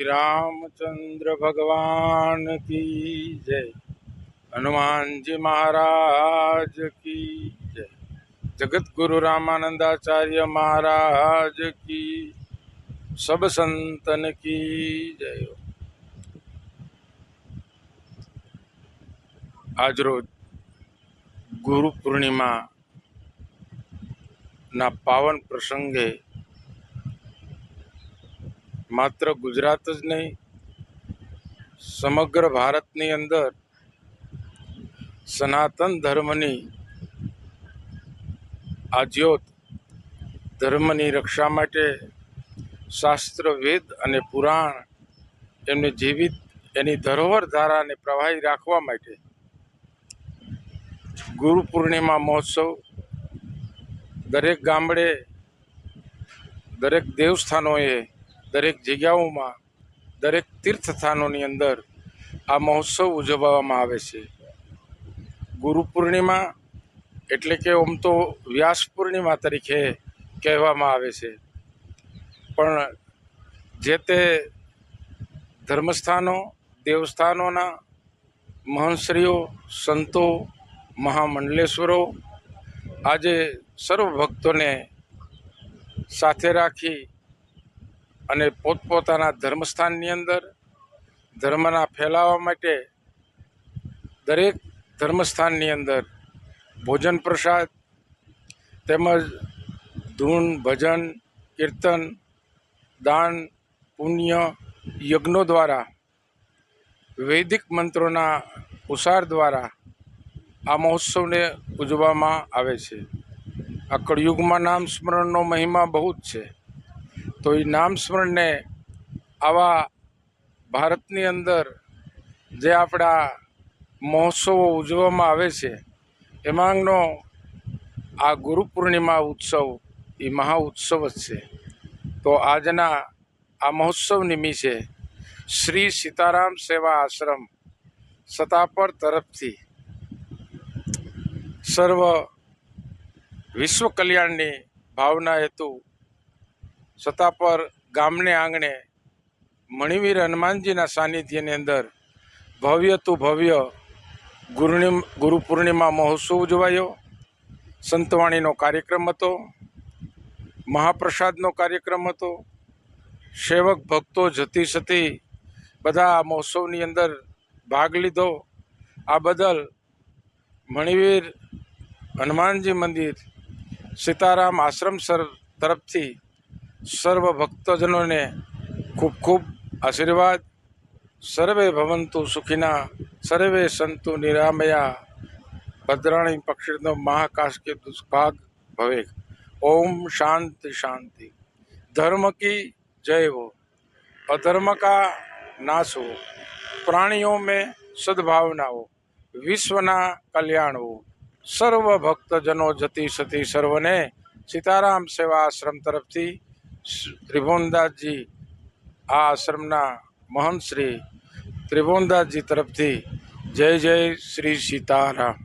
રામચંદ્ર ભગવાન કી જય. હનુમાનજી મહારાજ કી જય. જગત ગુરુ રામાનંદાચાર્ય મહારાજ કી સબ સંતન કી જય. આજરોજ ગુરુ પૂર્ણિમાના પાવન પ્રસંગે માત્ર ગુજરાત જ નહીં, સમગ્ર ભારતની અંદર સનાતન ધર્મની આ જ્યોત ધર્મની રક્ષા માટે શાસ્ત્ર, વેદ અને પુરાણ એમને જીવિત, એની ધરોહર ધારાને પ્રવાહી રાખવા માટે ગુરુ પૂર્ણિમા મહોત્સવ દરેક ગામડે, દરેક દેવસ્થાનોએ દરેક જગ્યાઓમાં, દરેક તીર્થ સ્થાનોની અંદર આ મહોત્સવ ઉજવવામાં આવે છે. ગુરુ પૂર્ણિમા એટલે કે આમ તો વ્યાસ પૂર્ણિમા તરીકે કહેવામાં આવે છે. પણ જે તે ધર્મસ્થાનો, દેવસ્થાનોના મહંશ્રીઓ, સંતો, મહામંડલેશ્વરો આજે સર્વ ભક્તોને સાથે રાખી અને પોતપોતાના ધર્મસ્થાનની અંદર ધર્મના ફેલાવા માટે દરેક ધર્મસ્થાનની અંદર ભોજન પ્રસાદ તેમજ ધૂન, ભજન, કીર્તન, દાન, પુણ્ય, યજ્ઞો દ્વારા, વૈદિક મંત્રોના ઉસાર દ્વારા આ મહોત્સવને ઉજવવામાં આવે છે. આ કળયુગમાં નામ સ્મરણનો મહિમા બહુ જ છે. તો એ નામ સ્મરણને આવા ભારતની અંદર જે આપણા મહોત્સવો ઉજવવામાં આવે છે, એમાંનો આ ગુરુ પૂર્ણિમા ઉત્સવ એ મહા ઉત્સવ જ છે. તો આજના આ મહોત્સવ નિમિત્તે શ્રી સીતારામ સેવા આશ્રમ સતાપર તરફથી સર્વ વિશ્વ કલ્યાણની ભાવના હેતુ સતાપર ગામને આંગણે મણિવીર હનુમાનજીના સાનિધ્યની અંદર ભવ્ય તું ભવ્ય ગુરુણી ગુરુ પૂર્ણિમા મહોત્સવ ઉજવાયો. સંતવાણીનો કાર્યક્રમ હતો. મહાપ્રસાદનો કાર્યક્રમ હતો. સેવક ભક્તો જતી સતી બધા આ મહોત્સવની અંદર ભાગ લીધો. આ બદલ મણિવીર હનુમાનજી મંદિર સીતારામ આશ્રમ સર, તરફથી સર્વ ભક્તજનોને ખૂબ ખૂબ આશીર્વાદ. સર્વે ભવંતુ સુખીના, સર્વે સંતુ નિરામયા. ભદ્રાણી પક્ષીનો મહાકાશ કે દુષ્ભાગ ભવે. ઓમ શાંતિ શાંતિ. ધર્મ કી જય હો. અધર્મ કા નાશ હો. પ્રાણીઓ મેં સદભાવના હો. વિશ્વના કલ્યાણ હો. સર્વ ભક્તજનો જતી સતી સર્વને સીતારામ સેવા આશ્રમ તરફથી ત્રિભુવનદાસજી આ આશ્રમના મહંત શ્રી ત્રિભુવનદાસજી તરફથી જય જય શ્રી સીતારામ.